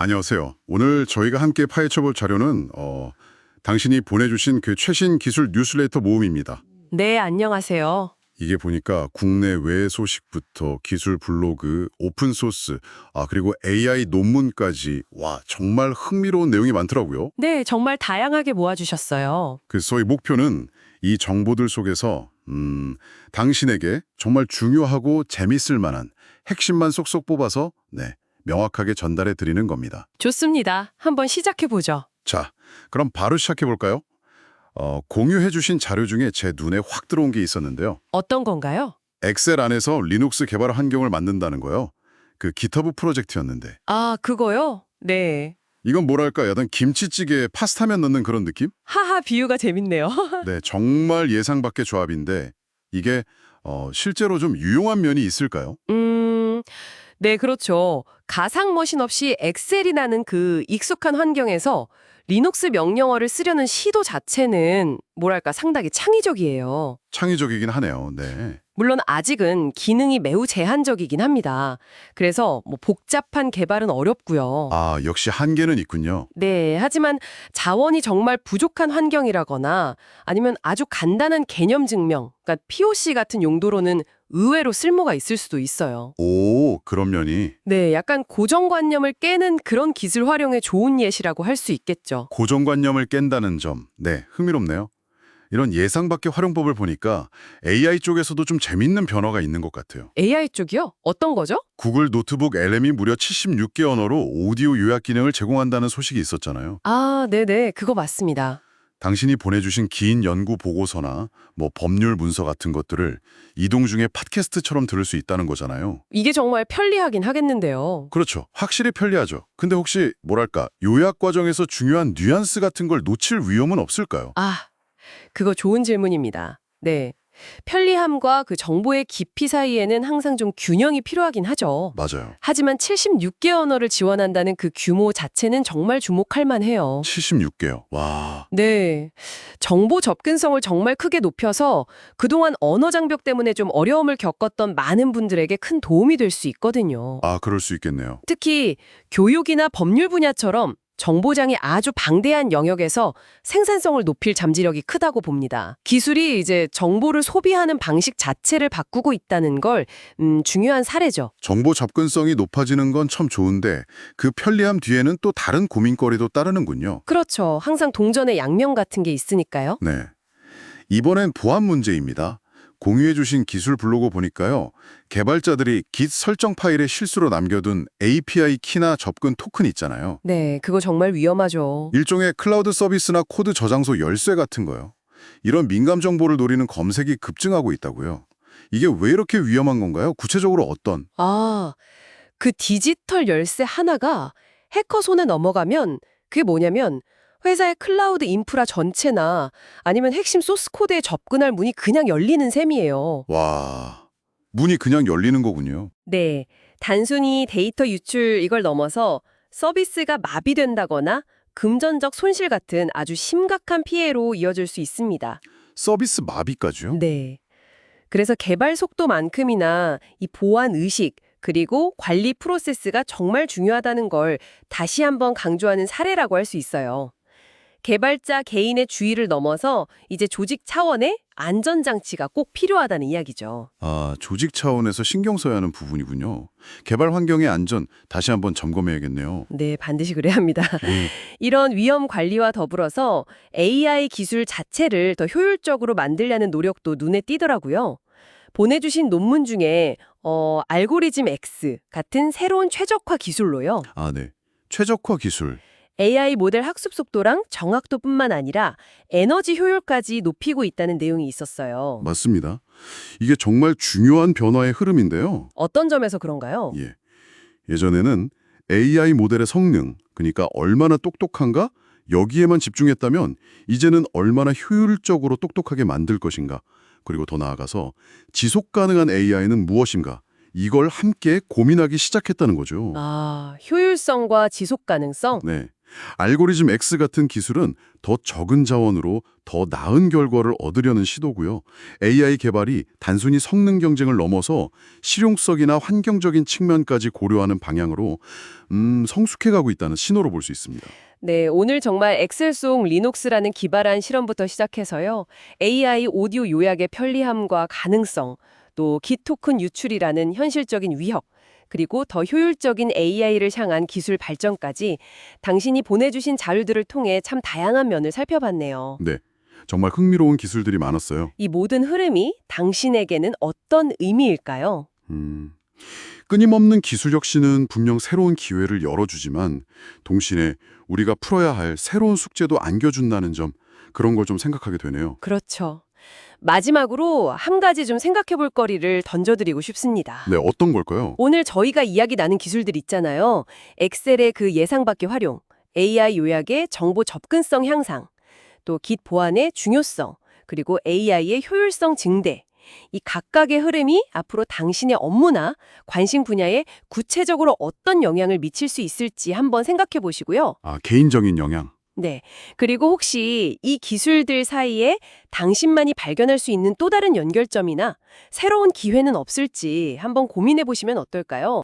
안녕하세요. 오늘 저희가 함께 파헤쳐볼 자료는 어, 당신이 보내주신 그 최신 기술 뉴스레터 모음입니다. 네, 안녕하세요. 이게 보니까 국내 외 소식부터 기술 블로그, 오픈소스, 아 그리고 AI 논문까지 와 정말 흥미로운 내용이 많더라고요. 네, 정말 다양하게 모아주셨어요. 그 저희 목표는 이 정보들 속에서 음, 당신에게 정말 중요하고 재밌을 만한 핵심만 쏙쏙 뽑아서 네 명확하게 전달해 드리는 겁니다. 좋습니다. 한번 시작해보죠. 자, 그럼 바로 시작해 볼까요? 어, 공유해 주신 자료 중에 제 눈에 확 들어온 게 있었는데요. 어떤 건가요? 엑셀 안에서 리눅스 개발 환경을 만든다는 거요. 그 기터브 프로젝트였는데. 아, 그거요? 네. 이건 뭐랄까 약간 김치찌개에 파스타면 넣는 그런 느낌? 하하, 비유가 재밌네요. 네, 정말 예상 밖의 조합인데 이게 어, 실제로 좀 유용한 면이 있을까요? 음, 네, 그렇죠. 가상 머신 없이 엑셀이라는 그 익숙한 환경에서 리눅스 명령어를 쓰려는 시도 자체는 뭐랄까 상당히 창의적이에요. 창의적이긴 하네요. 네. 물론 아직은 기능이 매우 제한적이긴 합니다. 그래서 뭐 복잡한 개발은 어렵고요. 아, 역시 한계는 있군요. 네, 하지만 자원이 정말 부족한 환경이라거나 아니면 아주 간단한 개념 증명, 그러니까 POC 같은 용도로는 의외로 쓸모가 있을 수도 있어요. 오, 그런 면이 네, 약간 고정관념을 깨는 그런 기술 활용의 좋은 예시라고 할 수 있겠죠. 고정관념을 깬다는 점, 네, 흥미롭네요. 이런 예상 밖의 활용법을 보니까 AI 쪽에서도 좀 재밌는 변화가 있는 것 같아요. AI 쪽이요? 어떤 거죠? 구글 노트북 LM이 무려 76개 언어로 오디오 요약 기능을 제공한다는 소식이 있었잖아요. 아, 네네, 그거 맞습니다. 당신이 보내주신 긴 연구 보고서나 뭐 법률 문서 같은 것들을 이동 중에 팟캐스트처럼 들을 수 있다는 거잖아요. 이게 정말 편리하긴 하겠는데요. 그렇죠. 확실히 편리하죠. 근데 혹시 뭐랄까 요약 과정에서 중요한 뉘앙스 같은 걸 놓칠 위험은 없을까요? 아, 그거 좋은 질문입니다. 네. 편리함과 그 정보의 깊이 사이에는 항상 좀 균형이 필요하긴 하죠. 맞아요. 하지만 76개 언어를 지원한다는 그 규모 자체는 정말 주목할 만해요. 76개요. 와. 네. 정보 접근성을 정말 크게 높여서 그동안 언어 장벽 때문에 좀 어려움을 겪었던 많은 분들에게 큰 도움이 될 수 있거든요. 아, 그럴 수 있겠네요. 특히 교육이나 법률 분야처럼 정보장이 아주 방대한 영역에서 생산성을 높일 잠재력이 크다고 봅니다. 기술이 이제 정보를 소비하는 방식 자체를 바꾸고 있다는 걸 음, 중요한 사례죠. 정보 접근성이 높아지는 건 참 좋은데 그 편리함 뒤에는 또 다른 고민거리도 따르는군요. 그렇죠. 항상 동전의 양면 같은 게 있으니까요. 네. 이번엔 보안 문제입니다. 공유해 주신 기술 블로그 보니까요. 개발자들이 git 설정 파일에 실수로 남겨둔 API 키나 접근 토큰 있잖아요. 네, 그거 정말 위험하죠. 일종의 클라우드 서비스나 코드 저장소 열쇠 같은 거요. 이런 민감 정보를 노리는 검색이 급증하고 있다고요. 이게 왜 이렇게 위험한 건가요? 구체적으로 어떤? 아, 그 디지털 열쇠 하나가 해커 손에 넘어가면 그게 뭐냐면 회사의 클라우드 인프라 전체나 아니면 핵심 소스 코드에 접근할 문이 그냥 열리는 셈이에요. 와, 문이 그냥 열리는 거군요. 네, 단순히 데이터 유출 이걸 넘어서 서비스가 마비된다거나 금전적 손실 같은 아주 심각한 피해로 이어질 수 있습니다. 서비스 마비까지요? 네. 그래서 개발 속도만큼이나 이 보안 의식 그리고 관리 프로세스가 정말 중요하다는 걸 다시 한번 강조하는 사례라고 할 수 있어요. 개발자 개인의 주의를 넘어서 이제 조직 차원의 안전장치가 꼭 필요하다는 이야기죠. 아, 조직 차원에서 신경 써야 하는 부분이군요. 개발 환경의 안전 다시 한번 점검해야겠네요. 네, 반드시 그래야 합니다. 음, 이런 위험 관리와 더불어서 AI 기술 자체를 더 효율적으로 만들려는 노력도 눈에 띄더라고요. 보내주신 논문 중에 어, 알고리즘 X 같은 새로운 최적화 기술로요. 아, 네. 최적화 기술. AI 모델 학습 속도랑 정확도뿐만 아니라 에너지 효율까지 높이고 있다는 내용이 있었어요. 맞습니다. 이게 정말 중요한 변화의 흐름인데요. 어떤 점에서 그런가요? 예. 예전에는 AI 모델의 성능, 그러니까 얼마나 똑똑한가 여기에만 집중했다면 이제는 얼마나 효율적으로 똑똑하게 만들 것인가 그리고 더 나아가서 지속 가능한 AI는 무엇인가 이걸 함께 고민하기 시작했다는 거죠. 아, 효율성과 지속 가능성? 네. 알고리즘 X 같은 기술은 더 적은 자원으로 더 나은 결과를 얻으려는 시도고요. AI 개발이 단순히 성능 경쟁을 넘어서 실용성이나 환경적인 측면까지 고려하는 방향으로 음, 성숙해가고 있다는 신호로 볼 수 있습니다. 네, 오늘 정말 엑셀 속 리눅스라는 기발한 실험부터 시작해서요. AI 오디오 요약의 편리함과 가능성, 또 기토큰 유출이라는 현실적인 위협, 그리고 더 효율적인 AI를 향한 기술 발전까지 당신이 보내주신 자료들을 통해 참 다양한 면을 살펴봤네요. 네, 정말 흥미로운 기술들이 많았어요. 이 모든 흐름이 당신에게는 어떤 의미일까요? 음, 끊임없는 기술 혁신은 분명 새로운 기회를 열어주지만 동시에 우리가 풀어야 할 새로운 숙제도 안겨준다는 점 그런 걸 좀 생각하게 되네요. 그렇죠. 마지막으로 한 가지 좀 생각해 볼 거리를 던져드리고 싶습니다. 네, 어떤 걸까요? 오늘 저희가 이야기 나눈 기술들 있잖아요. 엑셀의 그 예상 밖의 활용, AI 요약의 정보 접근성 향상, 또 깃 보안의 중요성, 그리고 AI의 효율성 증대. 이 각각의 흐름이 앞으로 당신의 업무나 관심 분야에 구체적으로 어떤 영향을 미칠 수 있을지 한번 생각해 보시고요. 아, 개인적인 영향. 네. 그리고 혹시 이 기술들 사이에 당신만이 발견할 수 있는 또 다른 연결점이나 새로운 기회는 없을지 한번 고민해 보시면 어떨까요?